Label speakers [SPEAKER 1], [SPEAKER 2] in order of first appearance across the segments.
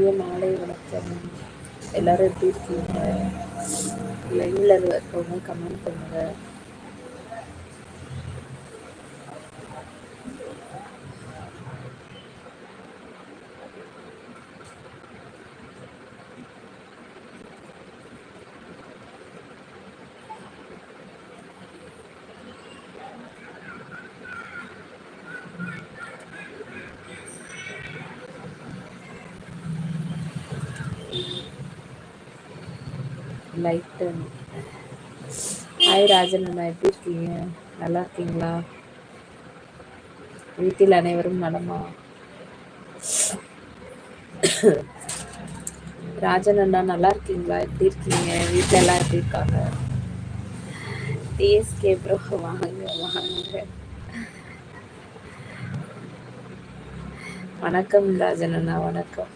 [SPEAKER 1] இனிய மாலை வணக்கம். எல்லாரும் எப்படி இருக்கீங்க? லைவ்ல இருக்கவங்க கமெண்ட் பண்ணுங்கள் ஹாய் ராஜன் அண்ணா எப்படி இருக்கீங்க? நல்லா இருக்கீங்களா? வீட்டில் அனைவரும் நலமா? ராஜன் அண்ணா நல்லா இருக்கீங்களா? எப்படி இருக்கீங்க? வீட்டில் எல்லாம் எப்படி இருக்காங்க? டிஎஸ்கே ப்ரோ வாங்க வாங்க. வணக்கம் ராஜன் அண்ணா வணக்கம்.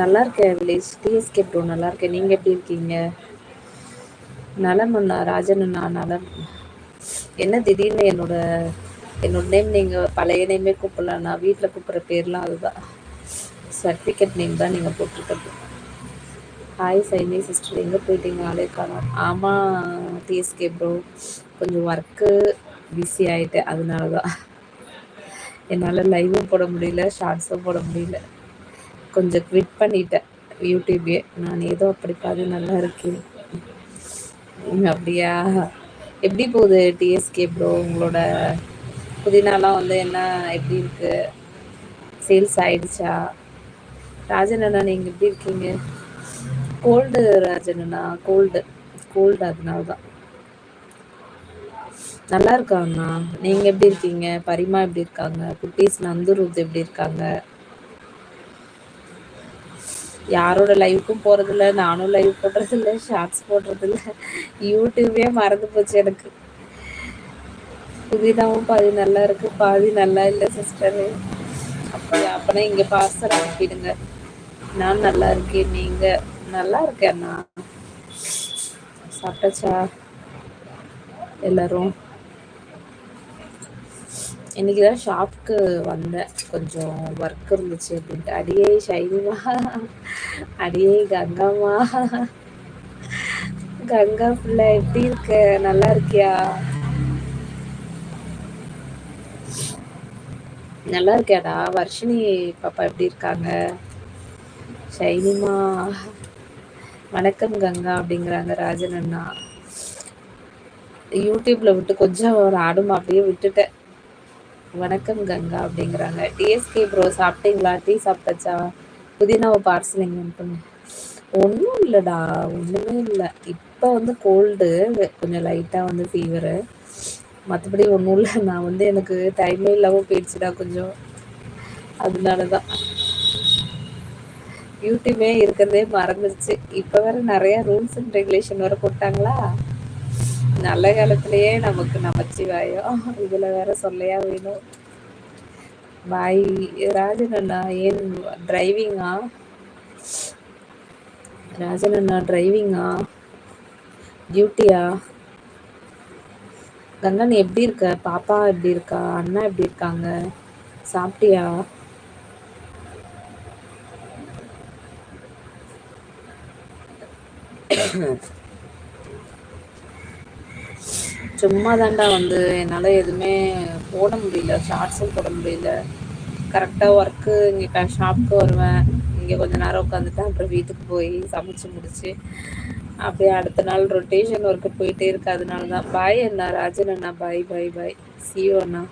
[SPEAKER 1] நல்லா இருக்கேன் வில்லேஜ். டிஎஸ்கே ப்ரோ நல்லா இருக்கேன் நீங்கள் எப்படி இருக்கீங்க? நலம் அண்ணா ராஜன் அண்ணா நலம் என்ன திடீர்னு என்னோட என்னோட நேம் நீங்கள் பழைய நேமே கூப்பிடலண்ணா வீட்டில் கூப்பிட்ற பேர்லாம் அதுதான் சர்டிஃபிகேட் நேம் தான் நீங்கள் போட்டிருக்கிறது. ஹாய் சைனி சிஸ்டர் எங்கே போயிட்டீங்க? ஆளே காணும். ஆமாம் டிஎஸ்கே ப்ரோ கொஞ்சம் ஒர்க்கு பிஸி ஆகிட்டேன் அதனால தான் என்னால் லைவும் போட முடியல ஷார்ட்ஸும் போட முடியல. கொஞ்சம் குவிட் பண்ணிட்டேன். யூடியூபே. நான் ஏதோ அப்படி பாரு நல்லா இருக்கேன். அப்படியா? எப்படி போகுது டிஎஸ்கே ப்ரோ உங்களோட புதினாலாம் வந்து என்ன எப்படி இருக்கு? சேல்ஸ் ஆயிடுச்சா? ராஜன் அண்ணா நீங்கள் எப்படி இருக்கீங்க? கோல்டு ராஜன் அண்ணா கோல்டு கோல்டு அதனால தான் நல்லா இருக்காங்கண்ணா நீங்கள் எப்படி இருக்கீங்க? பரிமா எப்படி இருக்காங்க? குட்டீஸ் நந்துருத் எப்படி இருக்காங்க? யாரோட லைவுக்கும் போறதில்ல நானும் லைவ் போடுறதில்ல ஷார்ட்ஸ் போடுறதில்ல. யூடியூபே மறந்து போச்சு எனக்கு. புதிதாவும் பாதி நல்லா இருக்கு பாதி நல்லா இல்லை சிஸ்டரு அப்படியா அப்பனா இங்க பார்சல் அனுப்பிடுங்க நான் நல்லா இருக்கேன் நீங்க? நல்லா இருக்கேன் நான் சாப்பிட்டாச்சா? எல்லாரும்? இன்னைக்கு தான் ஷாப்புக்கு வந்தேன். கொஞ்சம் ஒர்க் இருந்துச்சு அப்படின்ட்டு. அடியே ஷைனிமா அடியே கங்காமா கங்கா பிள்ளை எப்படி இருக்க? நல்லா இருக்கியா? நல்லா இருக்கியாடா? வர்ஷினி பாப்பா எப்படி இருக்காங்க? ஷைனிமா. வணக்கம் கங்கா அப்படிங்கிறாங்க ராஜன் அண்ணா. யூடியூப்ல விட்டு கொஞ்சம் ஒரு ஆடும் அப்படியே விட்டுட்டேன். வணக்கம் கங்கா அப்படிங்கிறாங்க. டிஎஸ்கே ப்ரோ சாப்பிட்டீங்களா? டீ சாப்பிட்டாச்சா? புதினாவை பார்சலிங் பண்ணுங்க ஒன்றும் இல்லைடா ஒன்றுமே இல்லை. இப்போ வந்து கோல்டு கொஞ்சம் லைட்டாக வந்து ஃபீவரு மற்றபடி ஒன்றும் இல்லை. நான் வந்து எனக்கு டைமே இல்லாமல் போயிடுச்சுடா கொஞ்சம். அதனால தான் யூடியூபே இருக்கிறதே மறந்துச்சு இப்போ வேறு நிறையா ரூல்ஸ் அண்ட் ரெகுலேஷன் வேறு போட்டாங்களா? நல்ல காலத்திலேயே நமக்கு நமச்சிவாயம் இதுல வேற சொல்லையா வேணும்? பாய் ராஜன் அண்ணா ஏன் டிரைவிங்கா? ராஜன் அண்ணா டிரைவிங்கா? டியூட்டியா? கங்கன் எப்படி இருக்க? பாப்பா எப்படி இருக்கா? அண்ணா எப்படி இருக்காங்க? சாப்பிட்டியா? சும்மா தாண்டா வந்து. என்னால் எதுவுமே போட முடியல. ஷார்ட்ஸும் போட முடியல. கரெக்டாக ஒர்க்கு இங்கே ஷாப்புக்கு வருவேன். இங்கே கொஞ்ச நேரம் உட்காந்துட்டு அப்புறம் வீட்டுக்கு போய் சமைச்சு முடிச்சு அப்படியே அடுத்த நாள் ரொட்டேஷன் ஒர்க்கு போயிட்டே இருக்கு. அதனால தான் பாய் அண்ணா. ராஜன் அண்ணா. பாய் பாய் பாய் சியோ அண்ணா.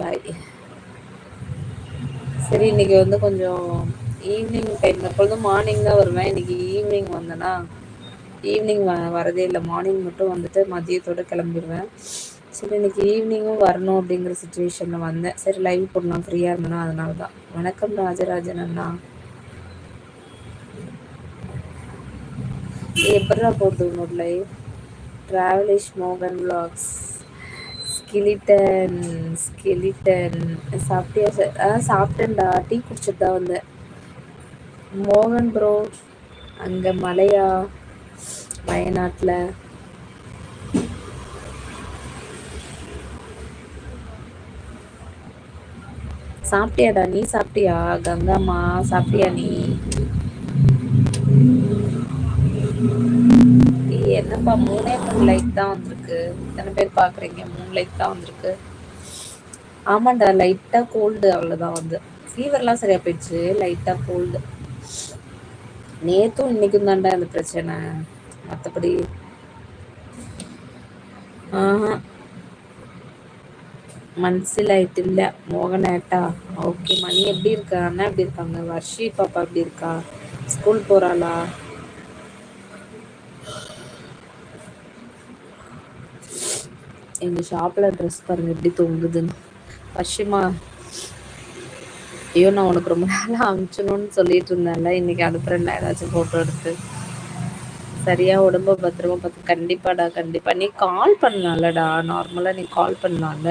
[SPEAKER 1] பாய் சரி இன்னைக்கு வந்து கொஞ்சம் ஈவினிங் டைம் எப்பொழுதும் மார்னிங் தான் வருவேன். இன்னைக்கு ஈவினிங் வந்தேன்னா ஈவினிங் வ வரதே இல்லை. மார்னிங் மட்டும் வந்துட்டு மதியத்தோடு கிளம்பிடுவேன். சரி இன்னைக்கு ஈவினிங்கும் வரணும் அப்படிங்கிற சுச்சுவேஷனில் வந்தேன். சரி லைவ் போடலாம். ஃப்ரீயாக இருந்தேன்னா அதனால தான் வணக்கம் ராஜராஜன் அண்ணா. எப்படா போகிறது உன்னோட லைவ் ட்ராவலிஷ் மோகன் விளாக்ஸ் ஸ்கிலிட்டன் ஸ்கெலிட்டன் சாப்பிட்டியா? சார் ஆ சாப்பிட்டேன்டா. டீ குடிச்சிட்டு தான் வந்தேன். மோகன் ப்ரோ அங்கே மலையா? வயநாட்டில். சாப்பிட்டியாடா? நீ சாப்பிட்டியா? கங்கம்மா சாப்பிட்டியா நீ? என்னப்பா மூணே மூணு லைக் தான் வந்திருக்கு. இத்தனை பேர் பாக்குறீங்க மூணு லைக் தான் வந்திருக்கு. ஆமாண்டா லைட்டா கோல்டு அவ்வளவுதான் வந்து. ஃபீவர்லாம் சரியா போயிடுச்சு லைட்டா கோல்டு நேத்தும் இன்னைக்கும் தாண்டா இந்த பிரச்சனை. மற்றபடி ஆஹா. மனசிலாயிட்டு இல்ல. மோகனாட்டா ஓகே மணி எப்படி இருக்கா? அண்ணா எப்படி இருக்காங்க? வர்ஷி பாப்பா எப்படி இருக்கா? ஸ்கூல் போறாளா? எங்க ஷாப்ல ட்ரெஸ் பாருங்க எப்படி தொங்குதுன்னு வருஷமா ஐயோ நான் உனக்கு ரொம்ப நாளாக அனுப்பிச்சணும்னு சொல்லிட்டு இருந்தேன்ல. இன்னைக்கு அனுப்புறேன்ல ஏதாச்சும் போட்டோ எடுத்து சரியா உடம்ப பத்திரமா பார்த்து கண்டிப்பாடா கண்டிப்பா. நீ கால் பண்ணலாம்லடா நார்மலா நீ கால் பண்ணலாம்ல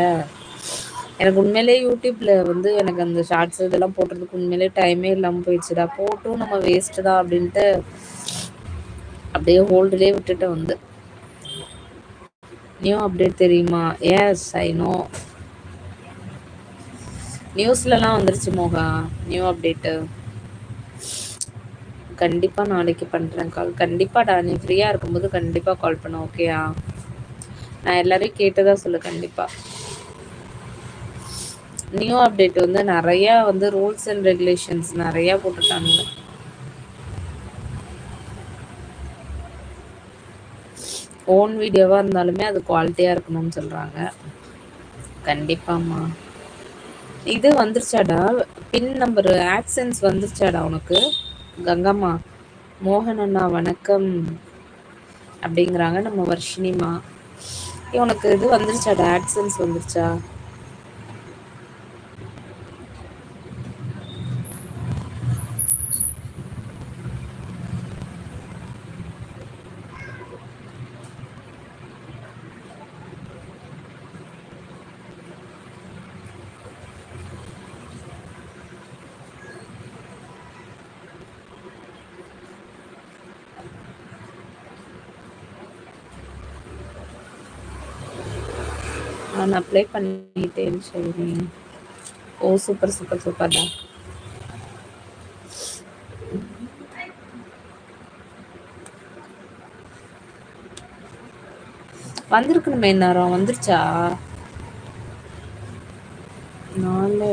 [SPEAKER 1] எனக்கு உண்மையிலேயே யூடியூப்ல வந்து எனக்கு அந்த ஷார்ட்ஸ் இதெல்லாம் போடுறதுக்கு உண்மையிலேயே டைமே இல்லாமல் போயிடுச்சுடா போட்டும் நம்ம வேஸ்ட் தான் அப்படின்ட்டு அப்படியே ஹோல்டுலேயே விட்டுட்டு வந்து. நியூ அப்டேட் தெரியுமா? எஸ் ஐ நோ நியூஸ்லலாம் வந்துருச்சு மோகா. நியூ அப்டேட்டு கண்டிப்பாக நாளைக்கு பண்ணுறேன் கால் கண்டிப்பாடா நீ ஃப்ரீயாக இருக்கும்போது கண்டிப்பாக கால் பண்ண ஓகேயா நான் எல்லாரையும் கேட்டதா சொல்லு கண்டிப்பாக நியூ அப்டேட் வந்து நிறையா வந்து ரூல்ஸ் அண்ட் ரெகுலேஷன்ஸ் நிறையா போட்டுட்டாங்க. ஓன் வீடியோவாக இருந்தாலுமே அது குவாலிட்டியாக இருக்கணும்னு சொல்கிறாங்க கண்டிப்பாம்மா. இது வந்துருச்சாடா? பின் நம்பர் ஆக்சன்ஸ் வந்துருச்சாடா உனக்கு? கங்கம்மா மோகன் அண்ணா வணக்கம். அப்படிங்கிறாங்க நம்ம வர்ஷினிமா உனக்கு இது வந்துருச்சா ஆக்சன்ஸ் வந்துருச்சா நான் அப்ளை பண்ணிட்டேன்னு சொல்றேன் ஓ சூப்பர் சூப்பர் சூப்பர்டா வந்திருக்கணுமே நேரம் வந்துருச்சா? நாலு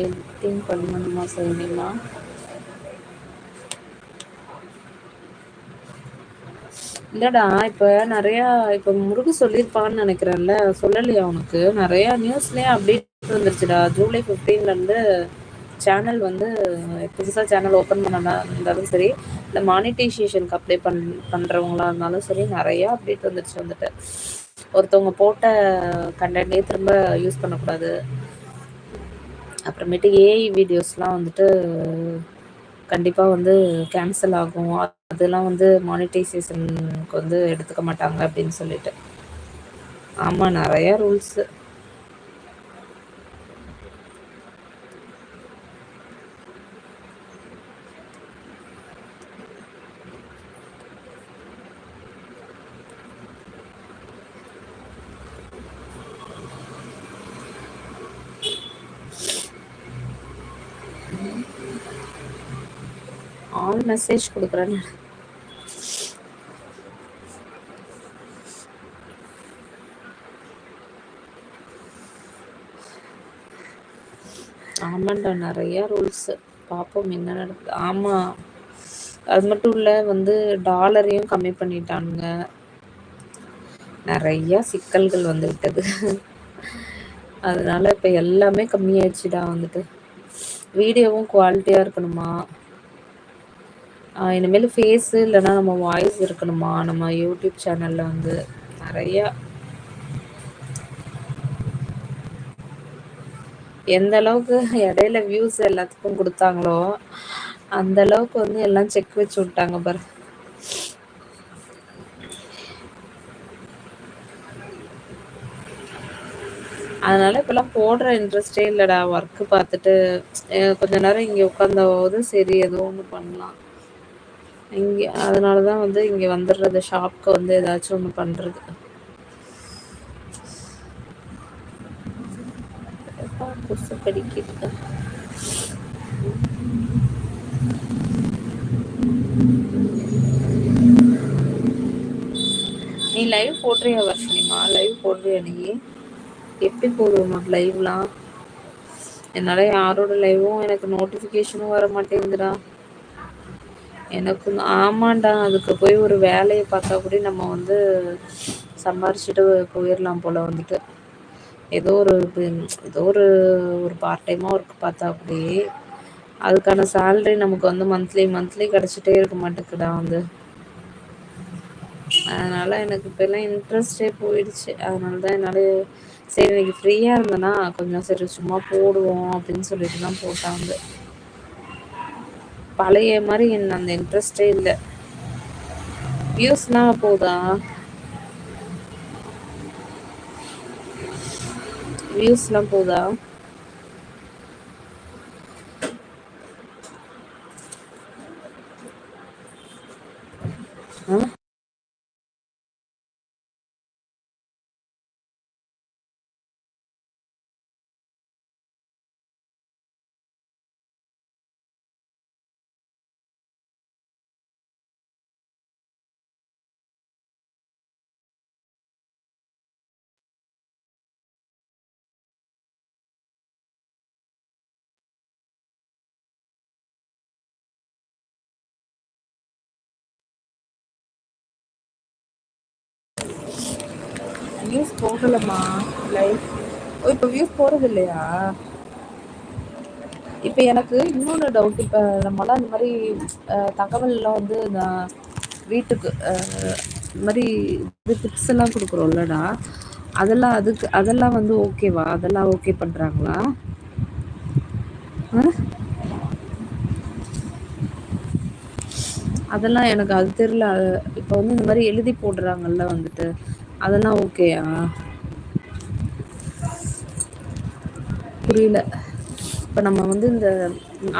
[SPEAKER 1] எடிட்டிங் பண்ணணுமா சொல்லுங்களா இல்லடா இப்ப நிறைய இப்ப முருகு சொல்லியிருப்பான்னு நினைக்கிறேன்ல சொல்லலையா உனக்கு? நிறைய நியூஸ்லயே அப்டேட் வந்துருச்சுடா. ஜூலை பிப்டீன்ல இருந்து சேனல் வந்து புதுசாக சேனல் ஓப்பன் பண்ணா இருந்தாலும் சரி இந்த மானிட்டைசேஷனுக்கு அப்ளை பண் பண்ணுறவங்களா இருந்தாலும் சரி நிறையா அப்டேட் வந்துருச்சு வந்துட்டு. ஒருத்தவங்க போட்ட கண்டென்ட்டே திரும்ப யூஸ் பண்ணக்கூடாது. அப்புறமேட்டு ஏஐ வீடியோஸ்லாம் வந்துட்டு கண்டிப்பாக வந்து கேன்சல் ஆகும். அதெல்லாம் வந்து மானிட்டைசேஷனுக்கு வந்து எடுத்துக்க மாட்டாங்க அப்படின்னு சொல்லிட்டு. ஆமாம் நிறையா ரூல்ஸு ஆல் மெசேஜ் கொடுக்குறேன்னு ஆமாண்டா நிறையா ரூல்ஸு பார்ப்போம் என்ன நடக்குது. ஆமாம் அது மட்டும் இல்லை வந்து டாலரையும் கம்மி பண்ணிட்டானுங்க. நிறையா சிக்கல்கள் வந்து விட்டது அதனால இப்போ எல்லாமே கம்மியாயிடுச்சுடா வந்துட்டு. வீடியோவும் குவாலிட்டியாக இருக்கணுமா? இனிமேல் ஃபேஸு இல்லைன்னா நம்ம வாய்ஸ் இருக்கணுமா? நம்ம யூடியூப் சேனலில் வந்து நிறையா எந்த அளவுக்கு இடையில வியூஸ் எல்லாத்துக்கும் கொடுத்தாங்களோ அந்த அளவுக்கு வந்து எல்லாம் செக் வச்சு விட்டாங்க பாரு. அதனால இப்பெல்லாம் போடுற இன்ட்ரெஸ்ட்டே இல்லடா ஒர்க்கு பாத்துட்டு கொஞ்ச நேரோ இங்க போது சரி ஏதோ ஒண்ணு இங்கே இங்க தான் வந்து இங்க வந்துடுறது ஷாப்க்கு வந்து ஏதாச்சும் ஒண்ணு பண்றது. கொசு கடிக்குது நீ லைவ் போடுறியா வர்ஷினிமா? லைவ் போடுறியா நீ? எப்படி போடுவோம்? லைவ்லாம் என்னால யாரோட லைவும் எனக்கு நோட்டிஃபிகேஷனும் வர மாட்டேங்குதுடா. எனக்கு ஆமாண்டா அதுக்கு போய் ஒரு வேலையை பார்த்தா கூட நம்ம வந்து சம்பாரிச்சுட்டு போயிடலாம் போல வந்துட்டு. ஏதோ ஒரு ஏதோ ஒரு ஒரு பார்ட் டைமாக ஒர்க் பார்த்தா அப்படியே அதுக்கான சேல்ரி நமக்கு வந்து மந்த்லி மந்த்லி கிடச்சிட்டே இருக்க மாட்டேக்குடா வந்து. அதனால் எனக்கு இப்போல்லாம் இன்ட்ரெஸ்ட்டே போயிடுச்சு. அதனால் தான் என்னால் சரி இன்னைக்கு ஃப்ரீயாக இருந்தனா கொஞ்சம் சரி சும்மா போடுவோ அப்டின்னு தான் போட்ட வந்து பழைய மாதிரி என்ன அந்த இன்ட்ரெஸ்ட்டே இல்லை. வியூஸ்லா போதா? வியூஸ்லா போதா? ஆ? வியூஸ் போகலம்மா. லைக் ஓ இப்ப வியூஸ் போகிறது இல்லையா இப்ப எனக்கு இன்னொன்னு டவுட் இப்ப நம்மளாம் இந்த மாதிரி அ வந்து நான் வீட்டுக்கு இந்த மாதிரி இது டிப்ஸ் எல்லாம் கொடுக்குறோம்லடா. அதெல்லாம் அதுக்கு அதெல்லாம் வந்து ஓகேவா அதெல்லாம் ஓகே பண்றாங்களா? அதெல்லாம் எனக்கு அது தெரியல. இப்ப வந்து இந்த மாதிரி எழுதி போடுறாங்கல்ல வந்துட்டு. அதெல்லாம் ஓகேயா புரியல. இப்போ நம்ம வந்து இந்த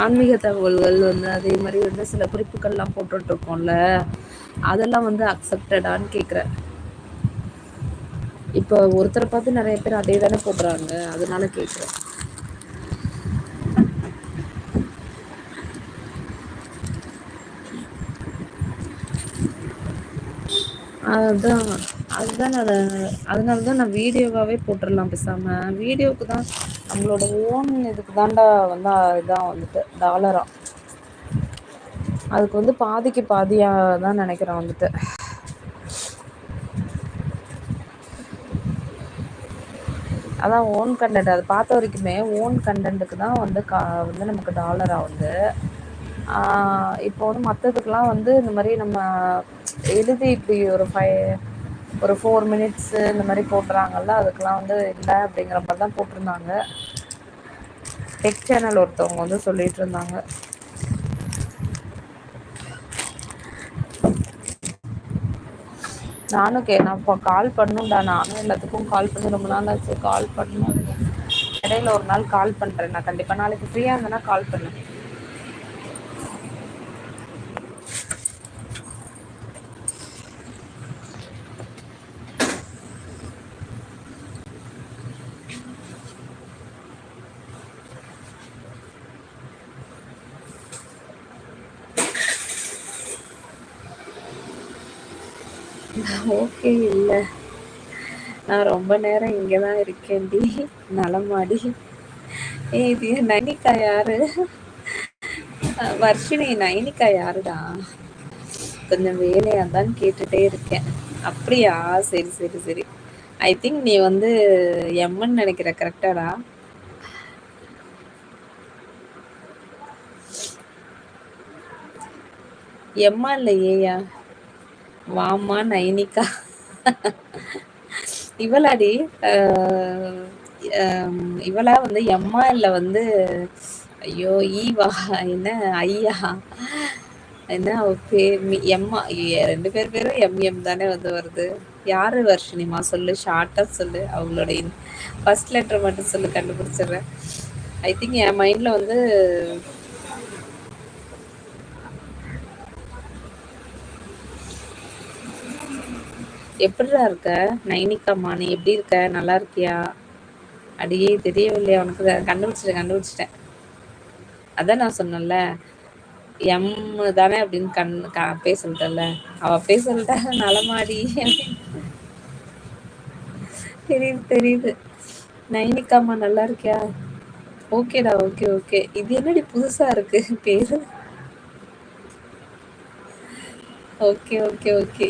[SPEAKER 1] ஆன்மீக தகவல்கள் வந்து அதே மாதிரி வந்து சில குறிப்புகள்லாம் போட்டுட்டு அதெல்லாம் வந்து அக்செப்டடான்னு கேட்குறேன் இப்போ ஒருத்தரை பார்த்து நிறைய பேர் அதேதானே போடுறாங்க அதனால கேட்குறேன் அதான். அதுதான் நான் அதனால தான் நான் வீடியோவாகவே போட்டுடலாம் பேசாம. வீடியோவுக்கு தான் நம்மளோட ஓன் இதுக்கு தாண்டா வந்து இதான் வந்துட்டு டாலரா அதுக்கு வந்து பாதிக்கு பாதியாக தான் நினைக்கிறேன் வந்துட்டு. அதான் ஓன் கண்டென்ட் அதை பார்த்த வரைக்குமே ஓன் கண்டென்ட்டுக்கு தான் வந்து கா வந்து நமக்கு டாலராக வந்து. இப்போ வந்து மற்றதுக்கெலாம் வந்து இந்த மாதிரி நம்ம எழுதி இப்படி ஒரு ஃபை ஒரு ஃபோர் மினிட்ஸு இந்த மாதிரி போடுறாங்கல்ல அதுக்கெலாம் வந்து இல்லை அப்படிங்கிற மாதிரி தான் போட்டிருந்தாங்க. டெக் சேனல் ஒருத்தவங்க வந்து சொல்லிட்ருந்தாங்க நானும் கே நான் இப்போ கால் பண்ணும்டா நானும் எல்லாத்துக்கும் கால் பண்ணி ரொம்ப நாள் ஆச்சு. கால் பண்ணணும். இடையில ஒரு நாள் கால் பண்ணுறேன் நான் கண்டிப்பாக நாளைக்கு ஃப்ரீயாக இருந்தேன்னா கால் பண்ணேன் ஓகே இல்ல. நான் ரொம்ப நேரம் இங்கே தான் இருக்கேன்டி. நலமாடி ஏ இது நைனிக்கா யாரு? வர்ஷினி நைனிகா யாருடா? வேலையாக தான் கேட்டுட்டே இருக்கேன். அப்படியா? சரி சரி சரி. ஐ திங்க் நீ வந்து எம்ன்னு நினைக்கிற கரெக்டாடா எம்மா இல்லை ஏயா வாமா நைனிகா இவளாடி இவளா வந்து எம்மா இல்லை வந்து ஐயோ ஈவா வா என்ன ஐயா என்ன அவ பேர் எம்மா ரெண்டு பேர் பேரும் எம் எம் தானே வந்து வருது. யாரு வர்ஷினிமா சொல்லு ஷார்ட்டா சொல்லு அவங்களோட ஃபர்ஸ்ட் லெட்டர் மட்டும் சொல்லு கண்டுபிடிச்சிடுறேன். ஐ திங்க் என் மைண்ட்ல வந்து எப்படிடா இருக்க? நைனிகாமா நீ எப்படி இருக்க? நல்லா இருக்கியா? அடியே தெரியவில்லையா உனக்கு. கண்டுபிடிச்சிட்டேன் கண்டுபிடிச்சிட்டேன். அதான் நான் சொன்னேன்ல எம் தானே அப்படின்னு கண் பேச சொல்லிட்டல அவ பேச சொல்லிட்டா நலமாடி. தெரியுது தெரியுது. நைனிக்காம்மா நல்லா இருக்கியா? ஓகேடா ஓகே ஓகே. இது என்னடி புதுசா இருக்கு? பேரு ஓகே ஓகே ஓகே.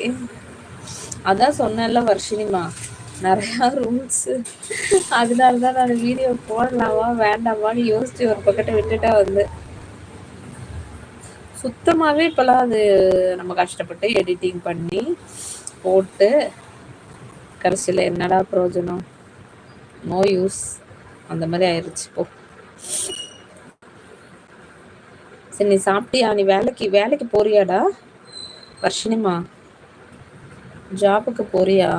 [SPEAKER 1] அதான் சொன்னேன்ல வர்ஷினிமா நிறையா ரூல்ஸ் அதனால தான் நான் வீடியோ போடலாமா வேண்டாமான்னு யோசிச்சு ஒரு பக்கத்தை விட்டுட்டா வந்து. சுத்தமாகவே இப்போல்லாம் அது நம்ம கஷ்டப்பட்டு எடிட்டிங் பண்ணி போட்டு கடைசியில் என்னடா பிரயோஜனம்? நோ யூஸ் அந்த மாதிரி ஆயிடுச்சு போ. சரி நீ சாப்பிட்டியா? நீ வேலைக்கு வேலைக்கு போறியாடா வர்ஷினிமா? ஜாபுக்கு போறியா?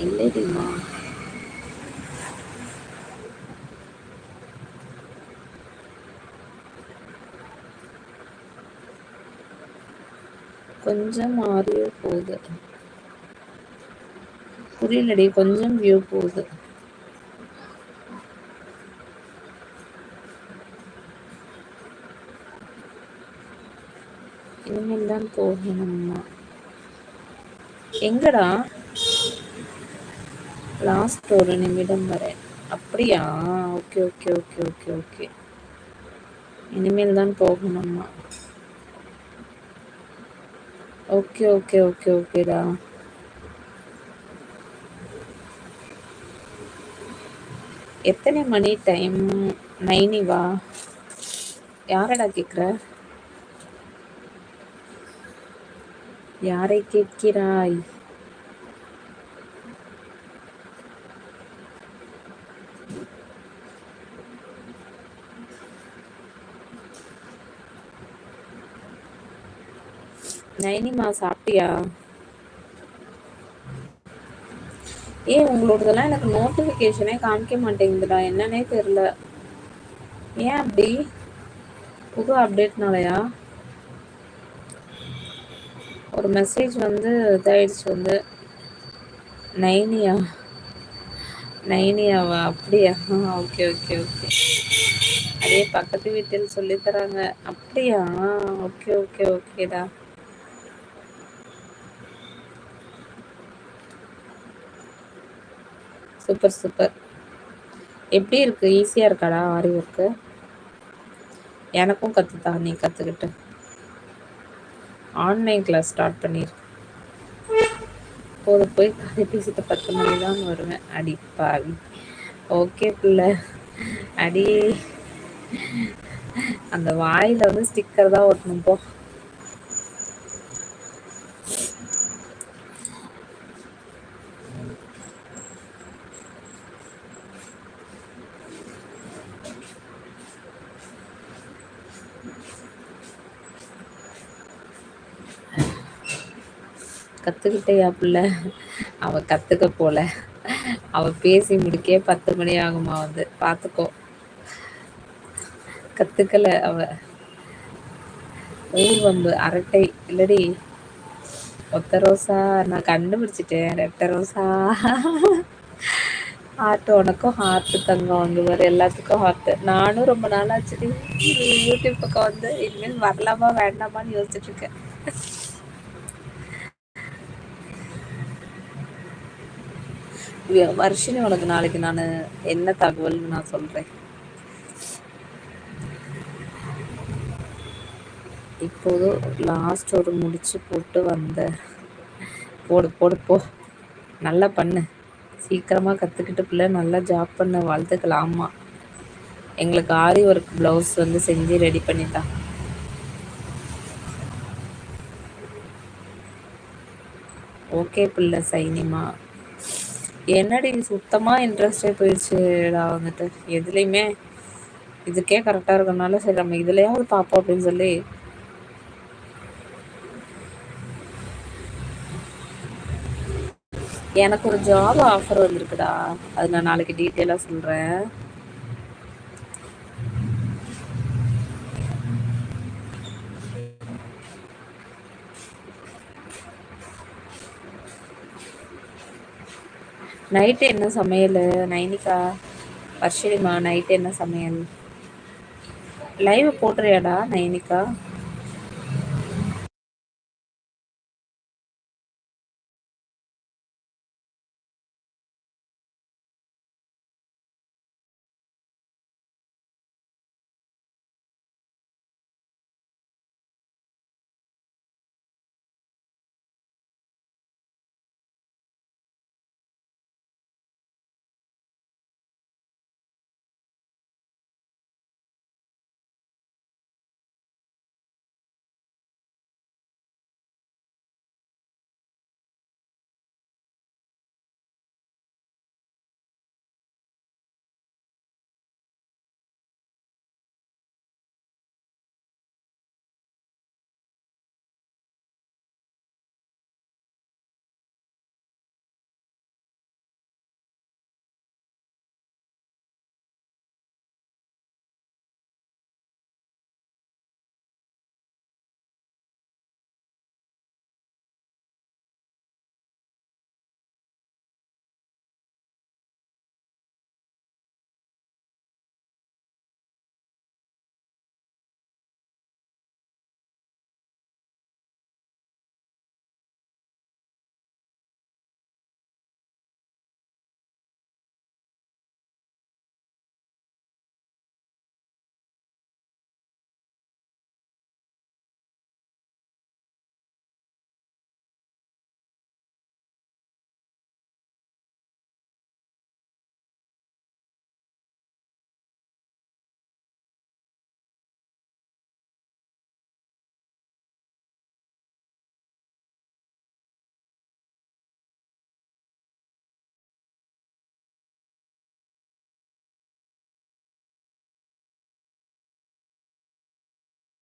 [SPEAKER 1] இல்லடிமா கொஞ்சம் ஆடியோ போகுது. புரியலடி கொஞ்சம் வியூ போகுது. இனிமேல் தான் போகணும்மா. எங்கடா? லாஸ்ட் ஒரு நிமிடம் வரேன் அப்படியா? Okay okay okay okay okay. இனிமேல் தான் போகணும்மா. ஓகே ஓகே ஓகே ஓகேடா. எத்தனை மணி டைம் நைனிவா யாரடா கேட்குற யாரை கேட்கிறாய்? நைனிமா சாப்பிட்டியா? ஏ உங்களோடதெல்லாம் எனக்கு நோட்டிஃபிகேஷனே காமிக்க மாட்டேங்குதுடா. என்னன்னே தெரில ஏன் அப்படி? புது அப்டேட்னாலயா ஒரு மெசேஜ் வந்து இதாயிடுச்சு வந்து. நைனியா? நைனியாவா? அப்படியா? Okay okay okay. அதே பக்கத்து வீட்டில் சொல்லித்தராங்க. அப்படியா? ஓகே ஓகே ஓகேடா. Super super. எப்படி இருக்கு? ஈஸியாக இருக்காடா ஆரி ஒர்க்கு எனக்கும் கற்றுத்தா நீ கற்றுக்கிட்டு ஆன்லைன் கிளாஸ் ஸ்டார்ட் பண்ணிடு போது போய் கதை பத்து மணி தான் வருவேன். அடி பாவி. ஓகே பிள்ளை. அடி. அந்த வாயில் வந்து ஸ்டிக்கர் தான் ஒட்டணும் போ. கற்றுக்கிட்டையா பிள்ளை அவள் கற்றுக்க போல அவள் பேசி முடிக்கே பத்து மணி ஆகுமா வந்து பார்த்துக்கோ கற்றுக்கல அவ ஊர்வம்பு அரட்டை இல்லடி ஒத்த ரோசா நான் கண்டுபிடிச்சிட்டேன் ரெட்ட ரோசா ஹார்ட் உனக்கும் ஹார்ட் தங்கம் வந்து வர எல்லாத்துக்கும் ஹார்ட் நானும் ரொம்ப நாளாச்சு யூடியூப் பக்கம் வந்து இனிமேல் வரலாமா வேண்டாமான்னு யோசிச்சுட்டு இருக்கேன் வருஷனி உனக்கு நாளைக்கு நான் என்ன தகவல்னு நான் சொல்கிறேன் இப்போது லாஸ்ட் ஒரு முடிச்சு போட்டு வந்த. போடு போடு போ. நல்லா பண்ணு. சீக்கிரமாக கற்றுக்கிட்டு பிள்ளை நல்லா ஜாப் பண்ண. வாழ்த்துக்கலாமா எங்களுக்கு ஆரி ஒர்க் ப்ளவுஸ் வந்து செஞ்சு ரெடி பண்ணித்தான் ஓகே பிள்ளை. சைனிமா. என்னடி சுத்தமா இன்ட்ரெஸ்டே போயிடுச்சுடா வந்துட்டு? எதுலேயுமே இதுக்கே கரெக்டாக இருக்கனால சரி நம்ம இதுலையாவது பார்ப்போம் அப்படின்னு சொல்லி எனக்கு ஒரு ஜாப் ஆஃபர் வந்திருக்குடா. அது நான் நாளைக்கு டீட்டெயிலாக சொல்கிறேன் நைட்டு என்ன சமையல்? நைனிகா வர்ஷினிமா நைட்டு என்ன சமையல்? லைவ் போட்டுறியாடா நைனிகா